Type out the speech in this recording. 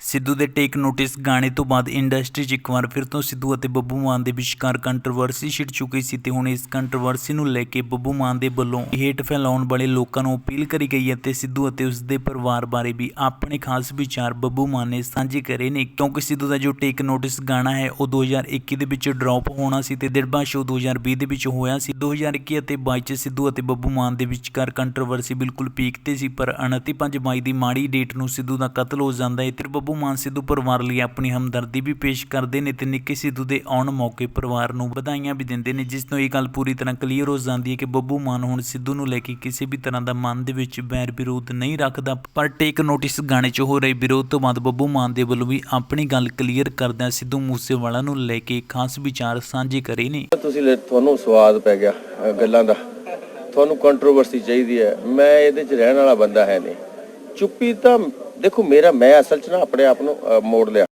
ਸਿੱਧੂ ਦੇ ਟੇਕ ਨੋਟਿਸ ਗਾਣੇ ਤੋਂ ਬਾਅਦ ਇੰਡਸਟਰੀ 'ਚ ਇੱਕ ਵਾਰ ਫਿਰ ਤੋਂ ਸਿੱਧੂ ਅਤੇ ਬੱਬੂ ਮਾਨ ਦੇ ਵਿਚਕਾਰ ਕੰਟਰੋਵਰਸੀ ਛਿੜ ਚੁੱਕੀ ਸੀ ਤੇ ਹੁਣ ਇਸ ਕੰਟਰੋਵਰਸੀ ਨੂੰ ਲੈ ਕੇ ਬੱਬੂ ਮਾਨ ਦੇ ਵੱਲੋਂ ਹੇਟ ਫੈਲਾਉਣ ਵਾਲੇ ਲੋਕਾਂ ਨੂੰ ਅਪੀਲ ਕਰੀ ਗਈ ਹੈ ਤੇ ਸਿੱਧੂ ਅਤੇ ਉਸ ਦੇ ਪਰਿਵਾਰ ਬਾਰੇ ਵੀ ਆਪਣੇ ਖਾਸ ਵਿਚਾਰ ਬੱਬੂ ਮਾਨ ਨੇ ਸਾਂਝੇ ਕਰੇ ਨੇ। ਕਿਉਂਕਿ ਸਿੱਧੂ ਦਾ ਜੋ ਟੇਕ ਨੋਟਿਸ ਗਾਣਾ ਹੈ, ਉਹ 2021 ਦੇ ਵਿੱਚ ਡ੍ਰੌਪ ਹੋਣਾ ਸੀ ਤੇ ਦਿੜਬਾ ਸ਼ੋ 2020 ਦੇ ਵਿੱਚ ਹੋਇਆ ਸੀ। 2021 ਅਤੇ 22 ਚ ਸਿੱਧੂ ਅਤੇ ਬੱਬੂ ਮਾਨ ਦੇ ਵਿਚਕਾਰ ਕੰਟਰੋਵਰਸੀ ਬਿਲਕੁਲ ਪੀਕ ਤੇ ਸੀ, ਪਰ 29 5 ਮਈ ਦੀ ਮਾੜੀ ਡੇਟ ਨੂੰ ਸਿੱਧੂ ਦਾ ਕਤਲ ਹੋ ਜਾਂਦਾ ਹੈ। ਤੇ ਬੱਬੂ ਮਾਨ ਸਿੱਧੂ ਪਰਿਵਾਰ ਲਈ ਆਪਣੀ ਹਮਦਰਦੀ ਵੀ ਪੇਸ਼ ਕਰਦੇ ਨੇ ਤੇ ਨਿੱਕੇ ਸਿੱਧੂ ਦੇ ਆਉਣ ਮੌਕੇ ਪਰਿਵਾਰ ਨੂੰ ਵਧਾਈਆਂ ਵੀ ਦਿੰਦੇ ਨੇ, ਜਿਸ ਤੋਂ ਇਹ ਗੱਲ ਪੂਰੀ ਤਰ੍ਹਾਂ ਕਲੀਅਰ ਹੋ ਜਾਂਦੀ ਹੈ ਕਿ ਬੱਬੂ ਮਾਨ ਹੁਣ ਸਿੱਧੂ ਨੂੰ ਲੈ ਕੇ ਕਿਸੇ ਵੀ ਤਰ੍ਹਾਂ ਦਾ ਮਨ ਦੇ ਵਿੱਚ ਬੈਰ ਵਿਰੋਧ ਨਹੀਂ ਰੱਖਦਾ, ਪਰ ਟੇਕ ਨੋਟਿਸ ਗਾਣੇ 'ਚ ਹੋ ਰਹੇ ਵਿਰੋਧ ਤੋਂ ਬਾਅਦ ਬੱਬੂ ਮਾਨ ਦੇ ਵੱਲੋਂ ਵੀ ਆਪਣੀ ਗੱਲ ਕਲੀਅਰ ਕਰਦਿਆਂ ਸਿੱਧੂ ਮੂਸੇਵਾਲਾ ਨੂੰ ਲੈ ਕੇ ਖਾਸ ਵਿਚਾਰ ਸਾਂਝੇ ਕਰੇ ਨੇ। ਤੁਸੀਂ ਤੁਹਾਨੂੰ ਸਵਾਦ ਪੈ ਗਿਆ ਗੱਲਾਂ ਦਾ। ਤੁਹਾਨੂੰ ਕੰਟਰੋਵਰਸੀ ਚਾਹੀਦੀ ਹੈ। ਮੈਂ ਇਹਦੇ 'ਚ ਰਹਿਣ ਵਾਲਾ ਬੰਦਾ ਹੈ ਨਹੀਂ। ਚੁੱਪੀ ਤਾਂ ਦੇਖੋ ਮੇਰਾ ਮੈਂ ਅਸਲ 'ਚ ਨਾ ਆਪਣੇ ਆਪ ਨੂੰ ਅ, ਮੋੜ ਲਿਆ।